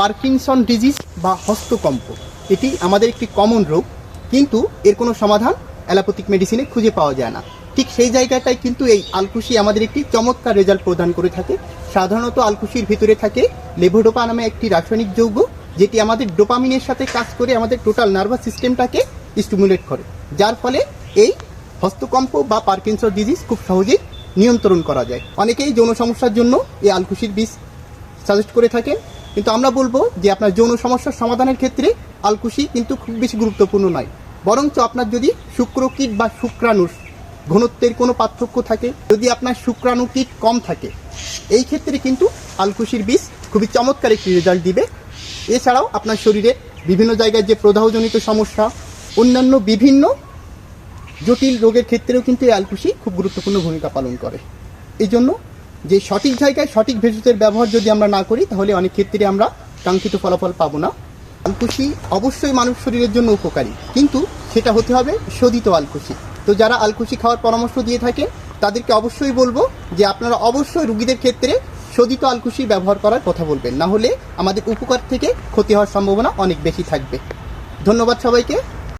Parkinson disease বা হস্তকম্প। এটি আমাদের একটি কমন রোগ, কিন্তু এর কোনো সমাধান অ্যালোপ্যাথিক মেডিসিনে খুঁজে পাওয়া যায় না। ঠিক সেই জায়গাটায় কিন্তু এই আলকুশি আমাদের একটি চমৎকার রেজাল্ট প্রদান করে থাকে। সাধারণত আলকুশির ভিতরে থাকে লেভোডোপা নামে একটি রাসায়নিক যৌগ, যেটি আমাদের ডোপামিনের সাথে কাজ করে আমাদের টোটাল নার্ভাস সিস্টেমটাকে স্টিমুলেট করে, যার ফলে এই হস্তকম্প বা পার্কিনসন ডিজিজ খুব সহজেই নিয়ন্ত্রণ করা যায়। অনেকেই যৌন সমস্যার জন্য এই আলকুশির বীজ সাজেস্ট করে থাকেন। কিন্তু আমরা বলব যে আপনার যৌন সমস্যার সমাধানের ক্ষেত্রে আলকুশি কিন্তু খুব বেশি গুরুত্বপূর্ণ নয়। বরঞ্চ আপনার যদি শুক্রকীট বা শুক্রাণুর ঘনত্বের কোনো পার্থক্য থাকে, যদি আপনার শুক্রাণু কীট কম থাকে, এই ক্ষেত্রে কিন্তু আলকুশির বীজ খুবই চমৎকার একটি রেজাল্ট দিবে। এছাড়াও আপনার শরীরে বিভিন্ন জায়গায় যে প্রদাহজনিত সমস্যা, অন্যান্য বিভিন্ন জটিল রোগের ক্ষেত্রেও কিন্তু এই আলকুশি খুব গুরুত্বপূর্ণ ভূমিকা পালন করে। এই জন্য যে সঠিক জায়গায় সঠিক ভেষজের ব্যবহার যদি আমরা না করি, তাহলে অনেক ক্ষেত্রে আমরা কাঙ্ক্ষিত ফলাফল পাবো না। আলকুশি অবশ্যই মানব শরীরের জন্য উপকারী, কিন্তু সেটা হতে হবে শোধিত আলকুশি। তো যারা আলকুশি খাওয়ার পরামর্শ দিয়ে থাকেন, তাদেরকে অবশ্যই বলব যে আপনারা অবশ্যই রুগীদের ক্ষেত্রে শোধিত আলকুশি ব্যবহার করার কথা বলবেন, না হলে আমাদের উপকার থেকে ক্ষতি হওয়ার সম্ভাবনা অনেক বেশি থাকবে। ধন্যবাদ সবাইকে।